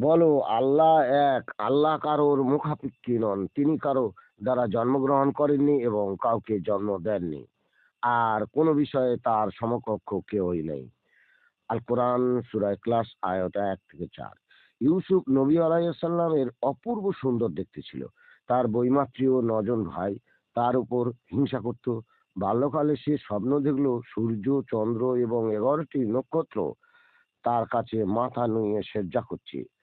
বলো, আল্লাহ এক, আল্লাহ কারোর মুখাপেক্ষী নন। তিনি কারও দ্বারা জন্মগ্রহণ করেননি এবং কাউকে জন্ম দেননি। আর কোনো বিষয়ে তার সমকক্ষ কেউই নেই। আল কোরআন সুরায় ক্লাস আয়ত এক থেকে চার। ইউসুফ নবী আলাইসাল্লামের অপূর্ব সুন্দর দেখতে ছিল। তার বৈমাত্রীয় নজন ভাই তার উপর হিংসা করত। বাল্যকালে সে স্বপ্ন দেখল, সূর্য, চন্দ্র এবং এগারোটি নক্ষত্র তার কাছে মাথা নুয়ে সেজ্জা করছে।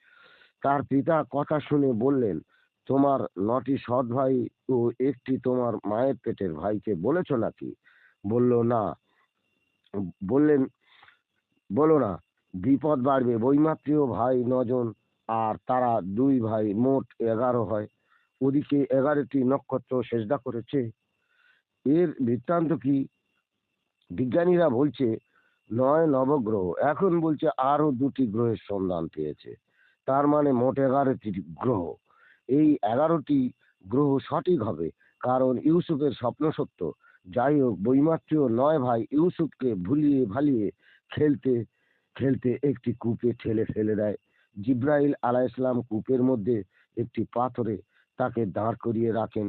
তার পিতা কথা শুনে বললেন, তোমার নটি সৎ ভাই ও একটি তোমার মায়ের পেটের ভাইকে বলেছ নাকি? বলল, না। বললেন, বলো না, বিপদ বাড়বে, বৈমাত্রীয় ভাই নজন, আর তারা দুই ভাই মোট এগারো হয়। ওদিকে এগারোটি নক্ষত্র সেজদা করেছে। এর বৃত্তান্ত কি? বিজ্ঞানীরা বলছে, নয় নবগ্রহ। এখন বলছে আরও দুটি গ্রহের সন্ধান পেয়েছে। তার মানে মোট এগারোটি গ্রহ। এই এগারোটি গ্রহ সঠিক হবে কারণ ইউসুফের স্বপ্ন সত্য। যাই হোক বৈমাত্রীয় নয় ভাই ইউসুফকে ভুলিয়ে ভালিয়ে খেলতে খেলতে একটি কূপে ঠেলে ফেলে দেয়। জিব্রাইল আলাহ ইসলাম কূপের মধ্যে একটি পাথরে তাকে দাঁড় করিয়ে রাখেন।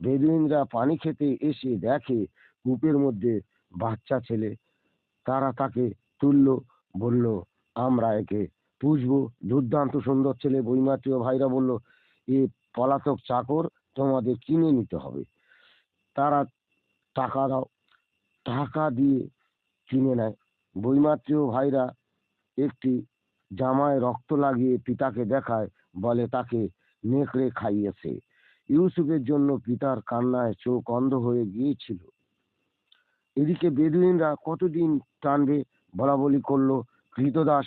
বেদুইনরা পানি খেতে এসে দেখে কূপের মধ্যে বাচ্চা ছেলে। তারা তাকে তুলল বলল, আমরা একে পুষবো দুর্দান্ত সুন্দর ছেলে, বৈমাত্রীয় ভাইরা বলল, এ পলাতক চাকর, তোমাদের কিনে নিতে হবে। তারা টাকা দাও। টাকা দিয়ে কিনে নেয়। বৈমাত্রীয় ভাইরা একটি জামায় রক্ত লাগিয়ে পিতাকে দেখায়, বলে তাকে নেকড়ে খাইয়েছে। ইউসুফের জন্য পিতার কান্নায় চোখ অন্ধ হয়ে গিয়েছিল। এদিকে বেদুইনরা কতদিন টানবে বলা বলি করল, কৃতদাস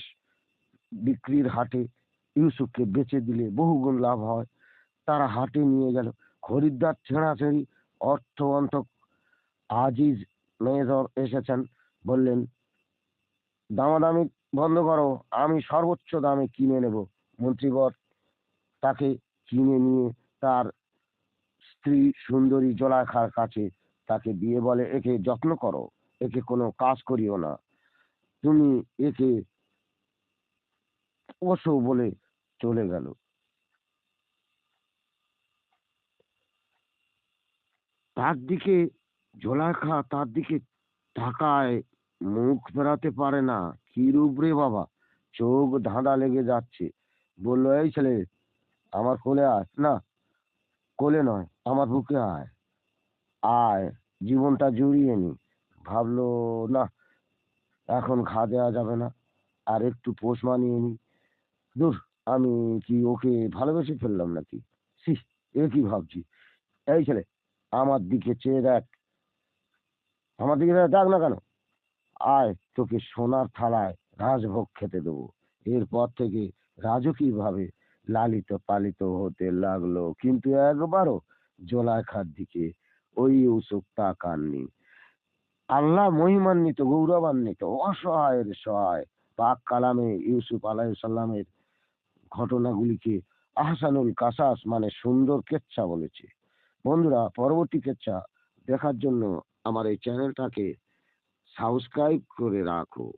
বিক্রির হাটে ইউসুফকে বেচে দিলে বহুগুণ লাভ হয়। তারা হাটে নিয়ে গেল। খরিদ্দার ছেঁড়াছেড়ি অর্থবন্তক আজিজ মেজর এসেছেন, বললেন, দামাদামি বন্ধ করো, আমি সর্বোচ্চ দামে কিনে নেব। মন্ত্রীবর তাকে কিনে নিয়ে তার স্ত্রী সুন্দরী জলাখার কাছে তাকে দিয়ে বলে, একে যত্ন করো, একে কোনো কাজ করিও না। তুমি একে ওসো বলে চলে গেল। তার দিকে জোলাখা তার দিকে তাকায়, মুখ ফেরাতে পারে না। কি রূপ রে বাবা, চোখ ধাঁধা লেগে যাচ্ছে। বলল, এই ছেলে, আমার কোলে আয়। না, কোলে নয়, আমার বুকে আয়। আয়, জীবনটা জুড়িয়ে নি। ভাবলো, না, এখন ঘা দেওয়া যাবে না। আর একটু পোষ মানিয়ে নি। দূর, আমি কি ওকে ভালোবেসে ফেললাম নাকি? সি এ কি ভাবছি? এই ছেলে, আমার দিকে চেয়ে দেখ। আমার দিকে দেখ না কেন? আয়, তোকে সোনার থালায় রাজভোগ খেতে দেবো। এরপর থেকে রাজকীয়ভাবে লালিত পালিত হতে লাগল। কিন্তু একবারও জোলাখার দিকে ওই ইউসুফ তাকাননি। আল্লাহ মহিমান্বিত, গৌরবান্বিত, অসহায়ের সহায়। পাক কালামে ইউসুফ আলাইসাল্লামের ঘটনাগুলিকে আহসানুল কাসাস মানে সুন্দর কেচ্ছা বলেছে। বন্ধুরা, পরবর্তী কেচ্ছা দেখার জন্য আমার এই চ্যানেলটাকে সাবস্ক্রাইব করে রাখো।